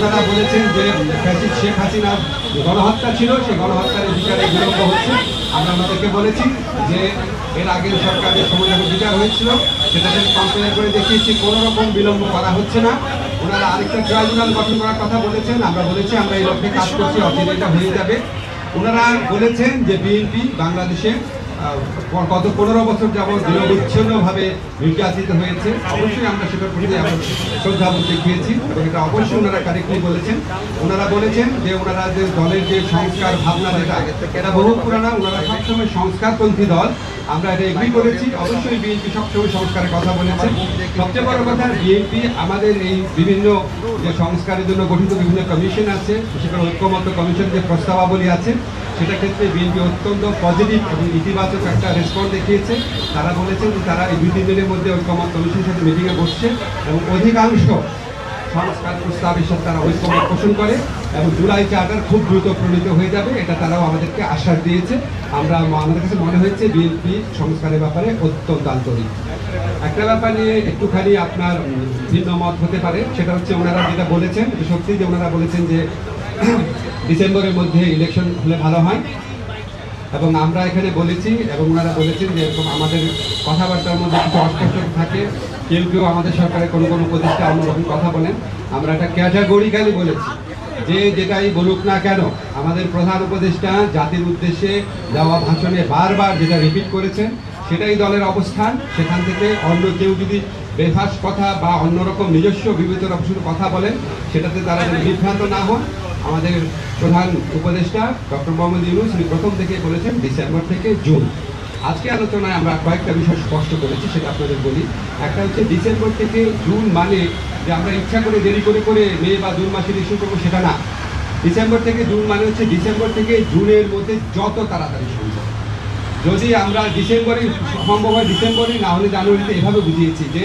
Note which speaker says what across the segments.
Speaker 1: ওনারা বলেছেন যে ফ্যাসিস্ট শেখ হাসিনার গণহত্যা ছিল, সেই গণহত্যার বিচারে বিলম্ব হচ্ছে। আমরা আমাদেরকে বলেছি যে এর আগের সরকারের সময় যখন বিচার হয়েছিল সেটাকে কম্পেয়ার করে দেখিয়েছি, কোনো রকম বিলম্ব করা হচ্ছে না। ওনারা আরেকটা ট্রাইব্যুনাল গঠন করার কথা বলেছেন। আমরা বলেছি, আমরা এই লক্ষ্যে কাজ করছি অচিরে হয়ে যাবে। ওনারা বলেছেন যে বিএনপি বাংলাদেশে গত পনেরো বছর যাবৎ নিরবচ্ছিন্নভাবে নির্যাতিত হয়েছে। অবশ্যই আমরা সেটার প্রতি আমরা শ্রদ্ধাবোধ দেখিয়েছি এবং এটা অবশ্যই ওনারা কারেক্টলি বলেছেন। ওনারা বলেছেন যে ওনারা যে দলের যে সংস্কার ভাবনা যেটা, এটা বহু পুরানা, ওনারা সবসময় সংস্কারপন্থী দল। আমরা এটা এগ্রি করেছি। অবশ্যই বিএনপি সবসময় সংস্কারের কথা বলেছে সবচেয়ে বড় কথা, বিএনপি আমাদের এই বিভিন্ন যে সংস্কারের জন্য গঠিত বিভিন্ন কমিশন আছে বিশেষ করে ঐক্যমত্য কমিশন যে প্রস্তাবাবলী আছে সেটা ক্ষেত্রে বিএনপি অত্যন্ত পজিটিভ এবং ইতিবাচক একটা রেসপন্স দেখিয়েছে। তারা বলেছেন যে তারা এই দুই তিন দিনের মধ্যে ঐক্যমত কমিশনের সাথে মিটিংয়ে বসছে এবং অধিকাংশ সংস্কার প্রস্তাবের সাথে তারা ঐক্যমত পোষণ করে এবং জুলাই চার্টার খুব দ্রুত প্রণীত হয়ে যাবে, এটা তারাও আমাদেরকে আশ্বাস দিয়েছে। আমরা আমাদের কাছে মনে হয়েছে বিএনপি সংস্কারের ব্যাপারে অত্যন্ত আন্তরিক। একটা ব্যাপার নিয়ে একটুখানি আপনার ভিন্ন মত হতে পারে, সেটা হচ্ছে ওনারা যেটা বলেছেন, সত্যি যে ওনারা বলেছেন যে ডিসেম্বরের মধ্যে ইলেকশন হলে ভালো হয়। এবং আমরা এখানে বলেছি, এবং ওনারা বলেছেন যে এরকম আমাদের কথাবার্তার মধ্যে কিছু অস্পষ্ট থাকে। কেউ কেউ আমাদের সরকারের কোনো কোনো উপদেষ্টা অন্যরকম কথা বলেন। আমরা একটা ক্যাটাগরিক্যালি বলেছি। যে যেটাই বলুক না কেন, আমাদের প্রধান উপদেষ্টা জাতির উদ্দেশ্যে দেওয়া ভাষণে বারবার যেটা রিপিট করেছেন, সেটাই দলের অবস্থান। সেখান থেকে অন্য কেউ যদি বেফাস কথা বা অন্যরকম নিজস্ব বিবেচনা কথা বলেন, সেটাতে তারা যেন বিভ্রান্ত না হন। আমাদের প্রধান উপদেষ্টা ডক্টর মোহাম্মদ ইউনুস উনি প্রথম থেকে বলেছেন ডিসেম্বর থেকে জুন। আজকে আলোচনায় আমরা কয়েকটা বিষয় স্পষ্ট করেছি, সেটা আপনাদের বলি। একটা হচ্ছে ডিসেম্বর থেকে জুন মানে যে আমরা ইচ্ছা করে দেরি করে করে মে বা জুন মাসে ইস্যু করব, সেটা না। ডিসেম্বর থেকে জুন মানে হচ্ছে ডিসেম্বর থেকে জুনের মধ্যে যত তাড়াতাড়ি সম্ভব। যদি আমরা ডিসেম্বরে সম্ভব হয়, ডিসেম্বরে না হলে জানুয়ারিতে এভাবে বুঝিয়েছি যে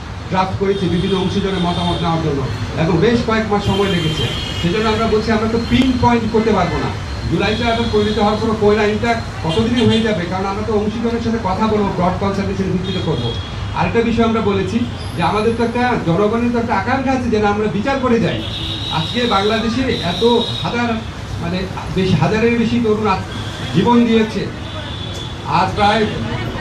Speaker 1: ড্রাফট করেছি বিভিন্ন অংশীজনের মতামত নেওয়ার জন্য। এবং বেশ কয়েক মাস সময় লেগেছে। সেজন্য আমরা বলছি, আমরা তো পিন পয়েন্ট করতে পারব না। জুলাইতে এখন পরিণত হওয়ার পর কোয়েল আইনটা কতদিনই হয়ে যাবে? কারণ আমরা তো অংশীজনের সাথে কথা বলব ব্রড কনসালটেশন ভিত্তিতে করব। আরেকটা বিষয় আমরা বলেছি যে, আমাদের তো একটা জনগণের তো একটা আকাঙ্ক্ষা আছে যেন আমরা বিচার করে যাই। আজকে বাংলাদেশে এত হাজার মানে বেশি হাজারের বেশি তরুণ জীবন দিয়েছে। আর প্রায়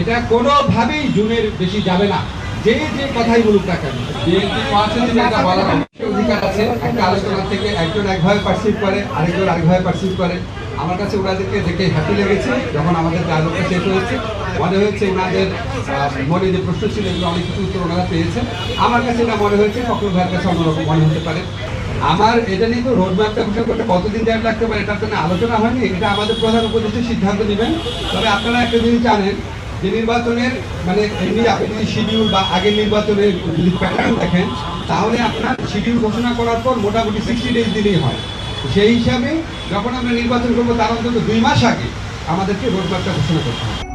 Speaker 1: এটা কোনোভাবেই জুনের বেশি যাবে না। যে যে কথাই বলুক না কেন, বিএনপি দিনে এটা অবশ্যই অধিকার আছে, একটা আলোচনা থেকে একজন একভাবে পারসিভ করে, আরেকজন আরেকভাবে পারসিভ করে। আমার কাছে ওনাদেরকে দেখে হ্যাপি লেগেছে, যখন আমাদের ডায়লগটা শেষ হয়েছে। মনে হয়েছে ওনাদের মনে যে প্রশ্ন ছিল, এগুলো অনেক কিছু উত্তর ওনারা পেয়েছেন। আমার কাছে এটা মনে হয়েছে ফখরুল ভাইয়ের কাছে অন্যরকম মনে হতে পারে। আমার এটা নিয়ে তো রোড ম্যাপটা ঘোষণা করতে কতদিন টাইম লাগতে পারে, এটার জন্য আলোচনা হয়নি, এটা আমাদের প্রধান উপদেষ্টা সিদ্ধান্ত নেবেন। তবে আপনারা একটা জিনিস জানেন যে নির্বাচনের মানে এমনি আপনি শিডিউল বা আগের নির্বাচনের যদি প্যাটার্ন দেখেন, তাহলে আপনার শিডিউল ঘোষণা করার পর মোটামুটি সিক্সটি ডেজ দিলেই হয়। সেই হিসাবে যখন আমরা নির্বাচন করব, তার অন্তত দুই মাস আগে আমাদেরকে রোডমার্কটা ঘোষণা করতে হবে।